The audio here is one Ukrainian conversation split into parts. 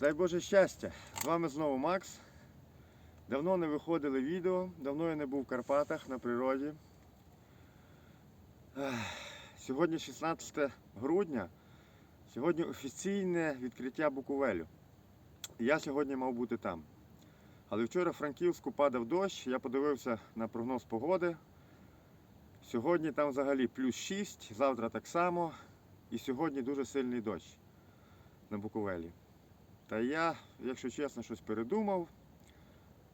Дай Боже щастя! З вами знову Макс. Давно не виходили відео, давно я не був в Карпатах на природі. Сьогодні 16 грудня. Сьогодні офіційне відкриття Буковелю. Я сьогодні мав бути там. Але вчора в Франківську падав дощ, я подивився на прогноз погоди. Сьогодні там взагалі плюс 6, завтра так само. І сьогодні дуже сильний дощ на Буковелі. Та я, якщо чесно, щось передумав,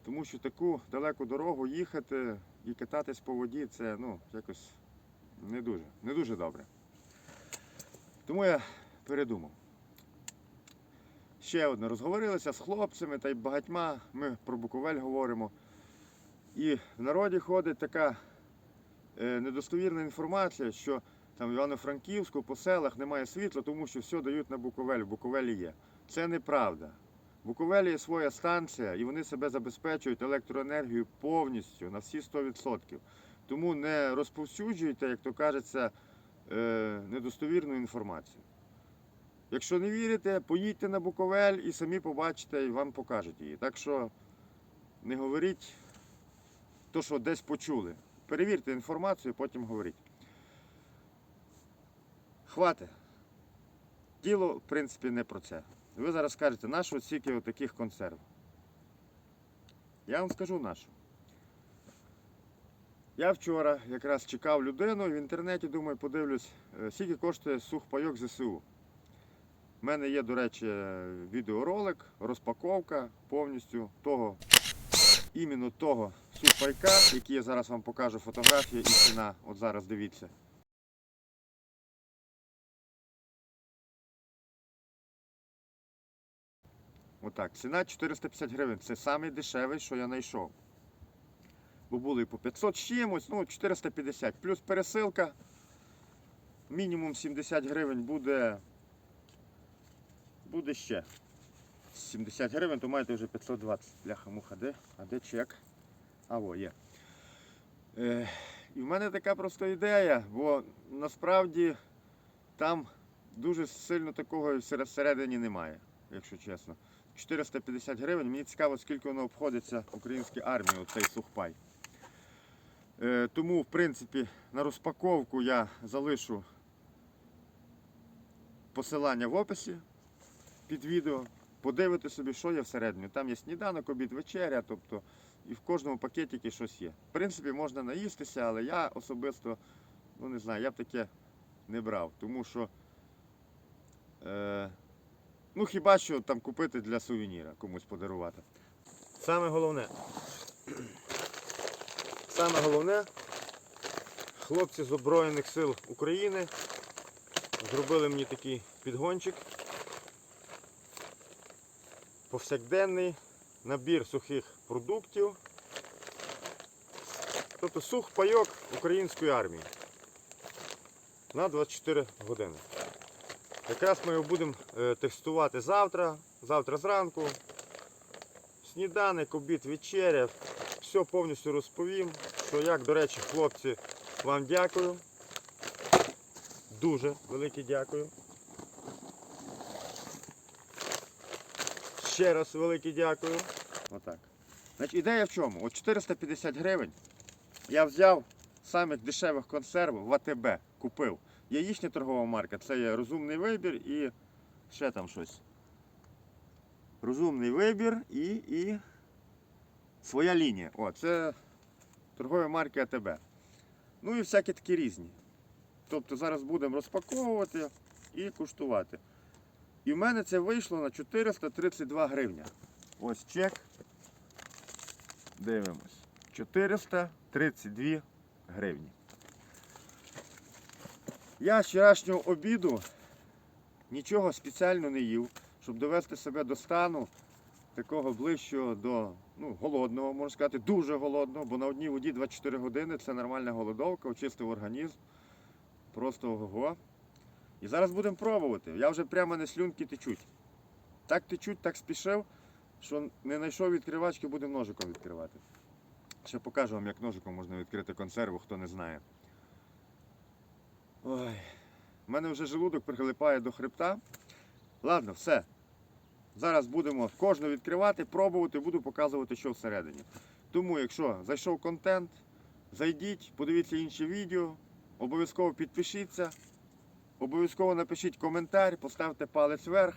тому що таку далеку дорогу їхати і кататись по воді це ну, якось не дуже, не дуже добре. Тому я передумав. Ще одне, розговорилися з хлопцями та й багатьма, ми про Буковель говоримо. І в народі ходить така е, недостовірна інформація, що там в Івано-Франківську по селах немає світла, тому що все дають на Буковель, в Буковелі є. Це неправда. В Буковелі є своя станція, і вони себе забезпечують електроенергією повністю на всі 100%. Тому не розповсюджуйте, як то кажеться, е, недостовірну інформацію. Якщо не вірите, поїдьте на Буковель і самі побачите, і вам покажуть її. Так що не говоріть то, що десь почули. Перевірте інформацію, потім говоріть. Хвати. Діло, в принципі, не про це. Ви зараз скажете, нащо стільки таких консерв? Я вам скажу нашу. Я вчора якраз чекав людину в інтернеті, думаю, подивлюсь, е, скільки коштує сухпайок ЗСУ. У мене є, до речі, відеоролик, розпаковка повністю того, іменно того сухпайка, який я зараз вам покажу фотографії і ціна. От зараз дивіться. Отак, ціна 450 гривень. Це самий дешевий, що я знайшов. Бо були по 500 з чимось, ну 450. Плюс пересилка. Мінімум 70 гривень буде. Буде ще. 70 гривень, то маєте вже 520. Бляха муха, де? А де чек? А во, є. Е, і в мене така просто ідея, бо насправді там дуже сильно такого всередині немає, якщо чесно. 450 гривень. Мені цікаво, скільки воно обходиться українській армії, оцей сухпай. Е, тому, в принципі, на розпаковку я залишу посилання в описі під відео. Подивити собі, що є всередині. Там є сніданок, обід, вечеря, тобто і в кожному пакетикі щось є. В принципі, можна наїстися, але я особисто, ну не знаю, я б таке не брав, тому що. Е, Ну, хіба що там купити для сувеніра, комусь подарувати. Саме головне. Саме головне, хлопці з Збройних сил України зробили мені такий підгончик. Повсякденний набір сухих продуктів. Тобто сух пайок української армії на 24 години. Якраз ми його будемо е, тестувати завтра, завтра зранку. Сніданок, обід, вечеря. Все повністю розповім. Що як, до речі, хлопці, вам дякую. Дуже велике дякую. Ще раз велике дякую. Отак. Значить, ідея в чому? От 450 гривень я взяв самих дешевих консервів в АТБ, купив. Є їхня торгова марка, це є розумний вибір і ще там щось. Розумний вибір і, і своя лінія. О, це торгові марки АТБ. Ну і всякі такі різні. Тобто зараз будемо розпаковувати і куштувати. І в мене це вийшло на 432 гривня. Ось чек. Дивимось. 432 гривні. Я з вчорашнього обіду нічого спеціально не їв, щоб довести себе до стану такого ближчого до ну, голодного, можна сказати, дуже голодного, бо на одній воді 24 години це нормальна голодовка, очистив організм. Просто ого. І зараз будемо пробувати. Я вже прямо не слюнки течуть. Так течуть, так спішив, що не знайшов відкривачки, будемо ножиком відкривати. Ще покажу вам, як ножиком можна відкрити консерву, хто не знає. Ой, в мене вже желудок прилипає до хребта. Ладно, все. Зараз будемо кожну відкривати, пробувати, буду показувати, що всередині. Тому, якщо зайшов контент, зайдіть, подивіться інші відео, обов'язково підпишіться, обов'язково напишіть коментар, поставте палець вверх,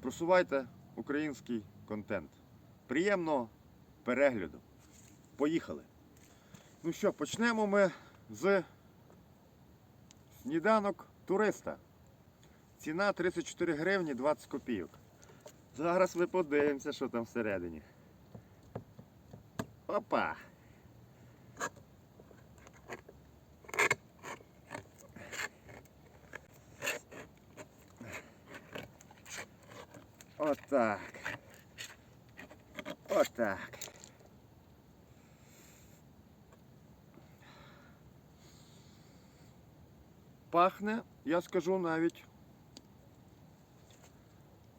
просувайте український контент. Приємного перегляду. Поїхали. Ну що, почнемо ми з сніданок туриста. Ціна 34 гривні 20 копійок. Зараз ми подивимося, що там всередині. Опа! Отак. Отак. Пахне, я скажу навіть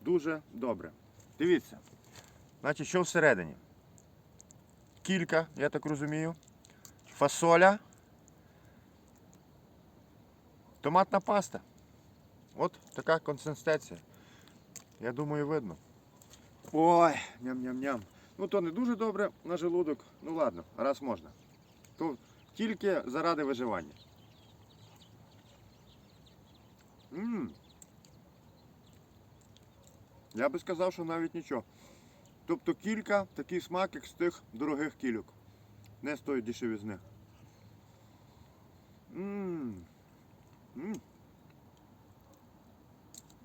дуже добре. Дивіться. Значить, що всередині? Кілька, я так розумію. Фасоля. Томатна паста. От така консистенція. Я думаю, видно. Ой, ням-ням-ням. Ну то не дуже добре на желудок. Ну ладно, раз можна. То тільки заради виживання. М. Я би сказав, що навіть нічого. Тобто кілька такий смак, як з тих дорогих кільок. Не з тої дешевізни. Мм. Мм.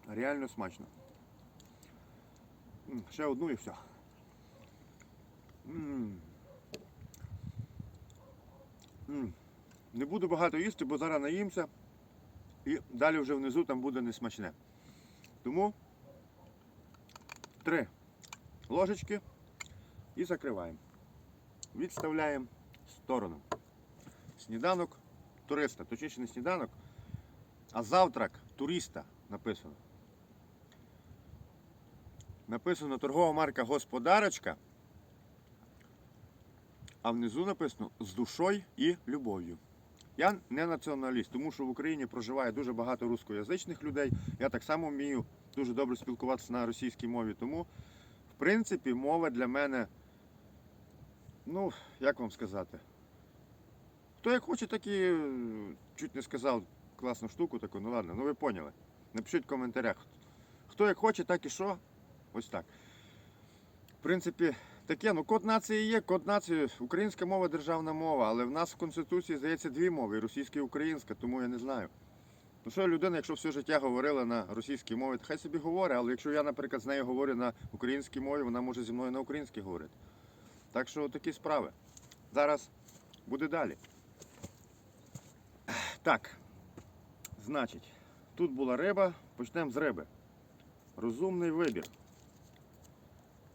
Реально смачно. М, Ще одну і все. М. М. Не буду багато їсти, бо зараз наїмся. І далі вже внизу там буде несмачне. Тому три ложечки і закриваємо. Відставляємо в сторону. Сніданок туриста, точніше не сніданок, а завтрак туриста написано. Написано торгова марка Господарочка, а внизу написано з душою і любов'ю. Я не націоналіст, тому що в Україні проживає дуже багато рускоязичних людей. Я так само вмію дуже добре спілкуватися на російській мові. Тому, в принципі, мова для мене, ну, як вам сказати, хто як хоче, так і е, чуть не сказав класну штуку таку, ну ладно, ну ви поняли. Напишіть в коментарях. Хто як хоче, так і що. Ось так. В принципі, таке, ну код нації є, код нації, українська мова державна мова, але в нас в Конституції здається дві мови російська і українська, тому я не знаю. Ну що людина, якщо все життя говорила на російській мові, то хай собі говорить, але якщо я, наприклад, з нею говорю на українській мові, вона може зі мною на українській говорити. Так що такі справи. Зараз буде далі. Так, значить, тут була риба, почнемо з риби. Розумний вибір.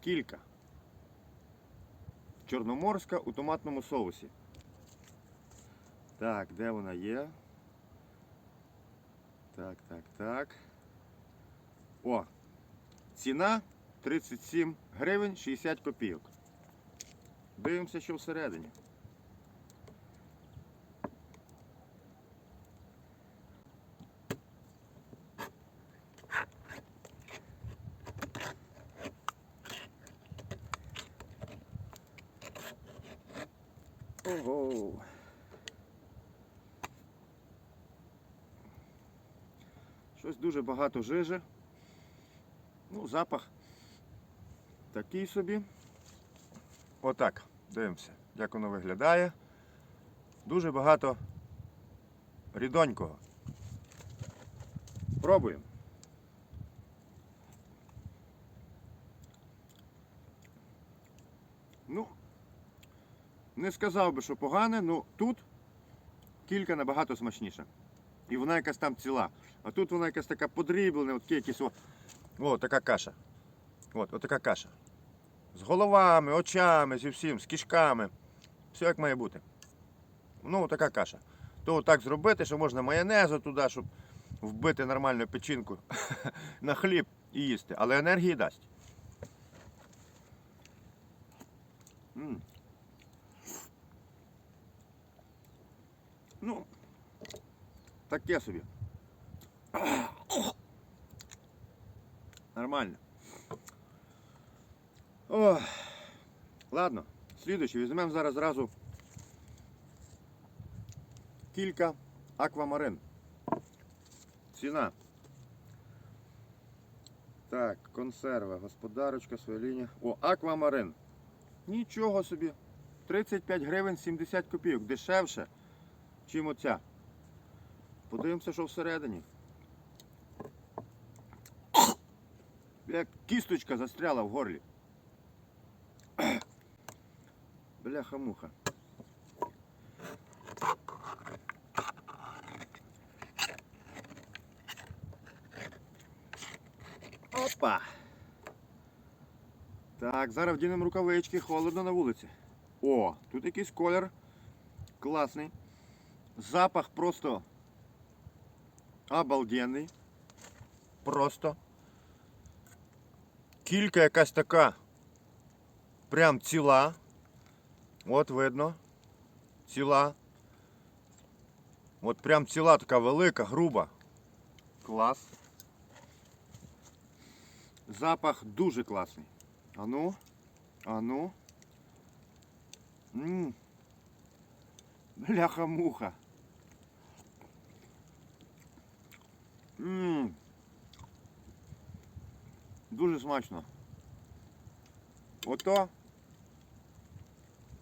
Кілька. Чорноморська у томатному соусі. Так, де вона є? Так, так, так. О! Ціна 37 гривень 60 копійок. Дивимося, що всередині. Ого. Щось дуже багато жижи. Ну, запах такий собі. Отак. Дивимося, як воно виглядає. Дуже багато рідонького. Пробуємо. Ну, не сказав би, що погане, ну тут кілька набагато смачніша. І вона якась там ціла. А тут вона якась така подріблена, от якісь о, така каша. От, от така каша. З головами, очами, зі всім, з кишками. Все як має бути. Ну, така каша. То так зробити, що можна майонезу туди, щоб вбити нормальну печінку на хліб і їсти. Але енергії дасть. М. Ну, таке собі. Нормально. О, ладно, слідуючи, візьмемо зараз зразу кілька аквамарин. Ціна. Так, консерва, господарочка, своя лінія. О, аквамарин. Нічого собі. 35 гривень 70 копійок. Дешевше, чим оця. Подивимося, що всередині. кісточка застряла в горлі. Бляха-муха. Опа! Так, зараз вдінемо рукавички, холодно на вулиці. О, тут якийсь колір класний. Запах просто обалденний. Просто. Кілька якась така. Прям ціла. От видно. Ціла. От прям ціла така велика, груба. Клас. Запах дуже класний. Ану, ану. Ммм. Бляха-муха. Ммм. Дуже смачно. Ото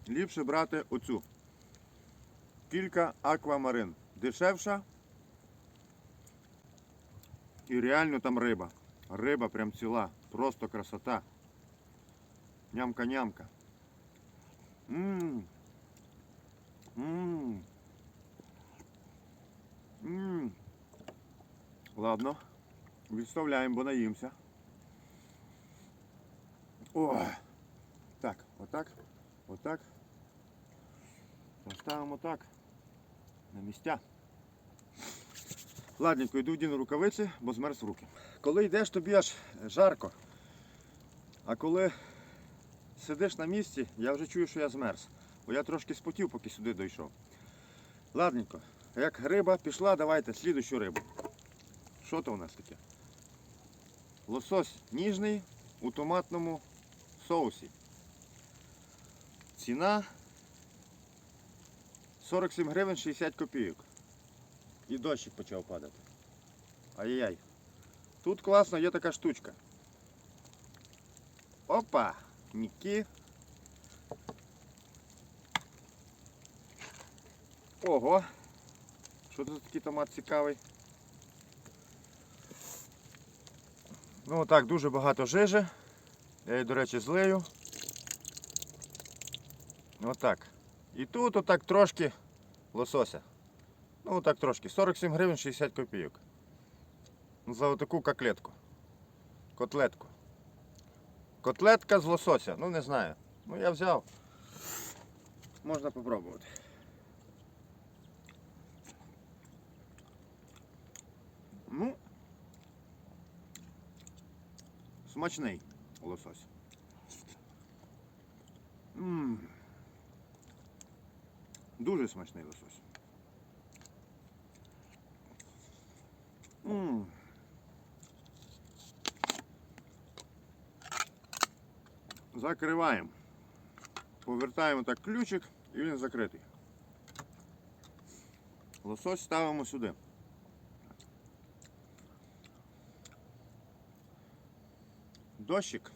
ліпше брати оцю. Кілька аквамарин. Дешевша. І реально там риба. Риба прям ціла. Просто красота. Нямка-нямка. Ммм. Ммм. Ммм. Ладно. Відставляємо, бо наїмся. О! Так, отак, отак. Поставимо так. На місця. Ладненько, йду вдіну рукавиці, бо змерз в руки. Коли йдеш, тобі аж жарко. А коли сидиш на місці, я вже чую, що я змерз. Бо я трошки спотів, поки сюди дійшов. Ладненько, як риба пішла, давайте слідущу рибу. Що то у нас таке? Лосось ніжний у томатному соусі. Ціна 47 гривень 60 копійок. І дощик почав падати. Ай-яй. Тут класно є така штучка. Опа! Ніки. Ого! Що це за такий томат цікавий? Ну так, дуже багато жижи. Я її, до речі, злию. Отак. І тут отак трошки лосося. Ну отак трошки. 47 гривень 60 копійок. За отаку котлетку. Котлетку. Котлетка з лосося. Ну не знаю. Ну я взяв. Можна попробувати. Ну. Смачний лосось. М. Дуже смачний лосось. М. Закриваємо. Повертаємо так ключик і він закритий. Лосось ставимо сюди. Дощик.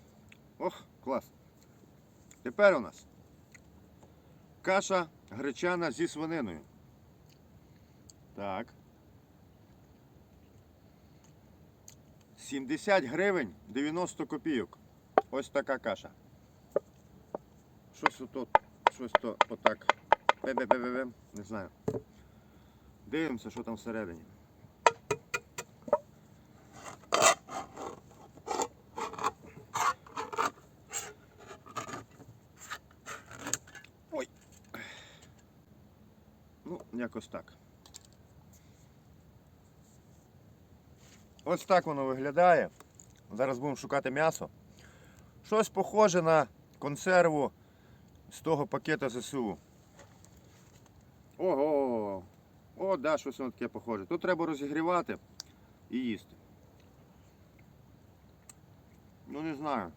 Ох, клас. Тепер у нас каша гречана зі свининою. Так. 70 гривень 90 копійок. Ось така каша. Щось тут, щось то отак. Не знаю. Дивимося, що там всередині. Якось так. Ось так воно виглядає. Зараз будемо шукати м'ясо. Щось похоже на консерву з того пакета ЗСУ. Ого! О, да, щось воно таке похоже. Тут треба розігрівати і їсти. Ну не знаю.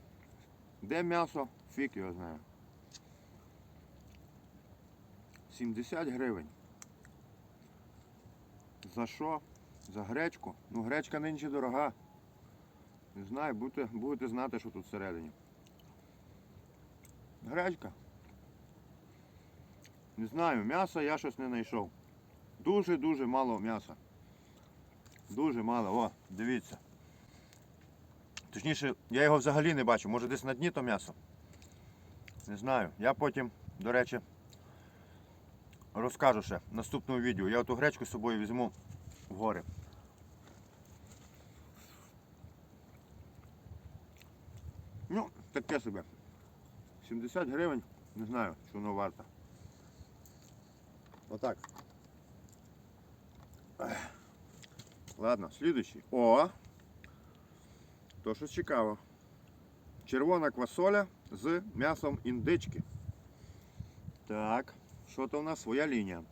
Де м'ясо? Фік його знає. 70 гривень. За що? За гречку? Ну гречка нинче дорога. Не знаю, будете, будете знати, що тут всередині. Гречка. Не знаю, м'яса я щось не знайшов. Дуже-дуже мало м'яса. Дуже мало. О, дивіться. Точніше, я його взагалі не бачу. Може десь на дні то м'ясо. Не знаю. Я потім, до речі, розкажу ще в наступному відео. Я оту гречку з собою візьму в гори. Ну, таке собі. 70 гривень, не знаю, що воно варто. Отак. Ладно, слідуючий. О! То щось цікаво. Червона квасоля з м'ясом індички. Так, що то у нас? Своя лінія.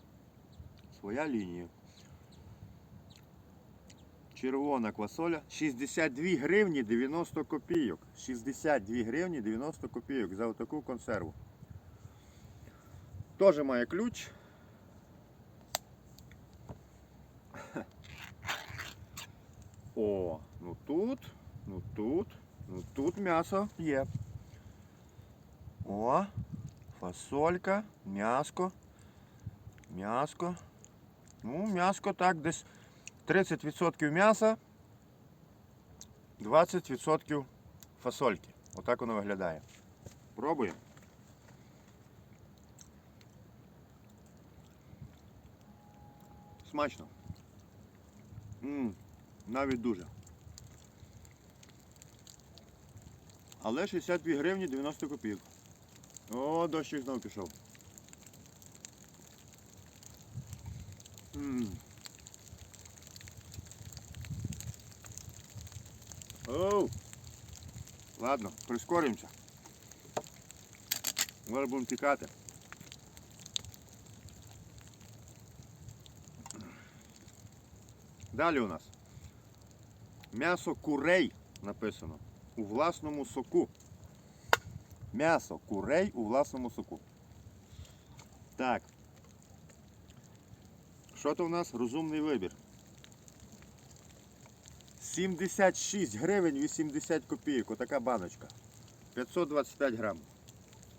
Своя лінія. Червона квасоля 62 гривні 90 копійок. 62 гривні 90 копійок за отаку консерву. Теж має ключ. О, ну тут, ну тут, ну тут м'ясо є. О, фасолька, м'яско. М'яско. Ну, м'яско так, десь 30% м'яса, 20% фасольки. Отак воно виглядає. Пробуємо. Смачно. м навіть дуже. Але 62 гривні 90 копійок. О, дощик знову пішов. Оу. Ладно, прискоримося. Зараз будемо тікати. Далі у нас м'ясо курей написано у власному соку. М'ясо курей у власному соку. Так. Що то у нас? Розумний вибір. 76 гривень 80 копійок. Отака баночка. 525 грам.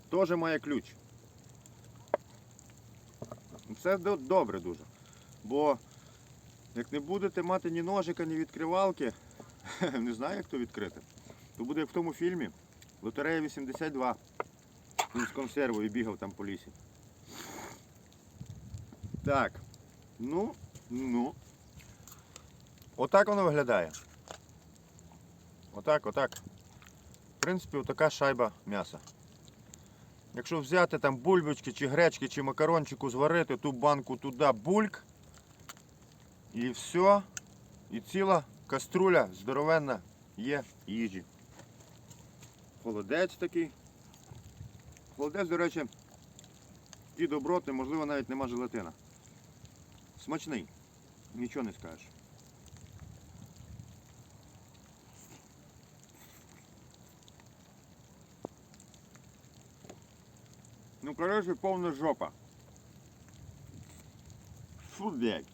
Теж має ключ. Це добре дуже. Бо як не будете мати ні ножика, ні відкривалки, не знаю, як то відкрити, то буде як в тому фільмі Лотерея 82. Він з консервою бігав там по лісі. Так. Ну, ну. Отак воно виглядає. Отак, отак. В принципі, отака шайба м'яса. Якщо взяти там бульбочки, чи гречки, чи макарончику зварити, ту банку туди бульк. І все. І ціла каструля здоровенна є їжі. Холодець такий. Холодець, до речі, і добротний, можливо, навіть нема желатина. Смачний. Нічого не скажеш. Ну, коротше, повна жопа. Фу, блядь.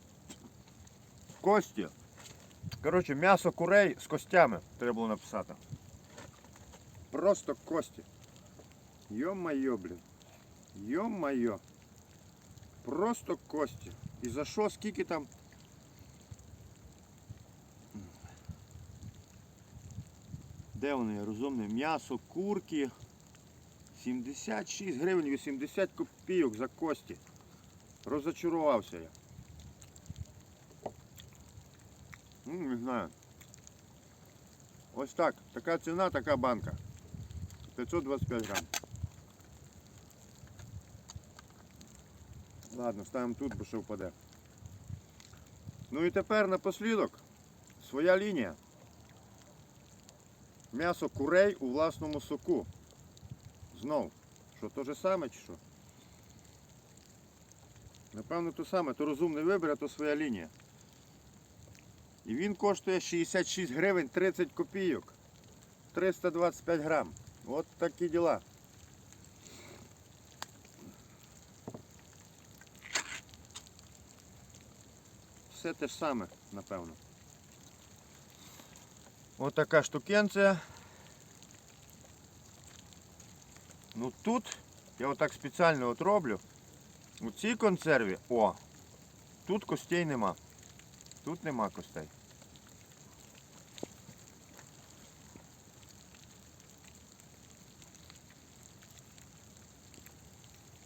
Кості. Коротше, м'ясо курей з костями треба було написати. Просто кості. Йо-майо, блін. Йо-майо. Просто кості. І за що, скільки там? Де вони розумні? М'ясо, курки. 76 гривень 80 копійок за кості. Розочарувався я. Ну, не знаю. Ось так. Така ціна, така банка. 525 грам. Ладно, ставимо тут, бо що впаде. Ну і тепер напослідок своя лінія. М'ясо курей у власному соку. Знов. Що то же саме чи що? Напевно, то саме, то розумний вибір, а то своя лінія. І він коштує 66 гривень 30 копійок. 325 грам. От такі діла. Все те ж саме, напевно. Ось така штукенція. Ну тут я отак спеціально от роблю. У цій консерві, о, тут костей нема. Тут нема костей.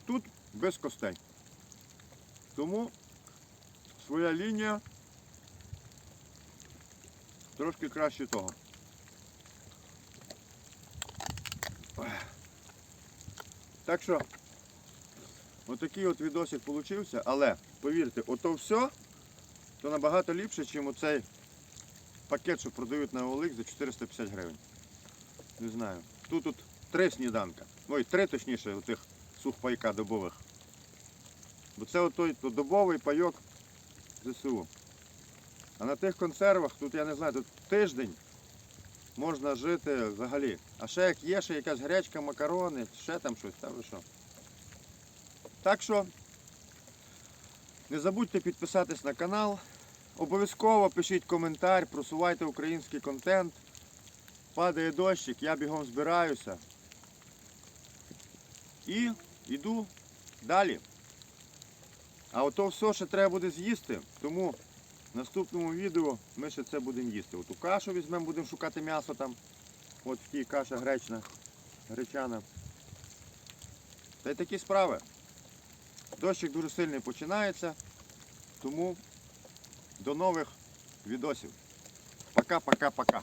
Тут без костей. Тому своя лінія трошки краще того. Так що, отакий от відосик получився, але повірте, ото все, то набагато ліпше, ніж оцей пакет, що продають на OLX за 450 гривень. Не знаю. Тут тут три сніданка. Ой, три точніше, отих сухпайка добових. Бо це отой то добовий пайок ЗСУ. А на тих консервах, тут я не знаю, тут тиждень можна жити взагалі. А ще як є, ще якась гречка, макарони, ще там щось, та ви що. Так що не забудьте підписатись на канал. Обов'язково пишіть коментар, просувайте український контент. Падає дощик, я бігом збираюся. І йду далі. А ото все ще треба буде з'їсти, тому в наступному відео ми ще це будемо їсти. Оту кашу візьмемо, будемо шукати м'ясо там. От в тій каша гречна, гречана. Та й такі справи. Дощик дуже сильний починається, тому до нових відосів. Пока-пока-пока.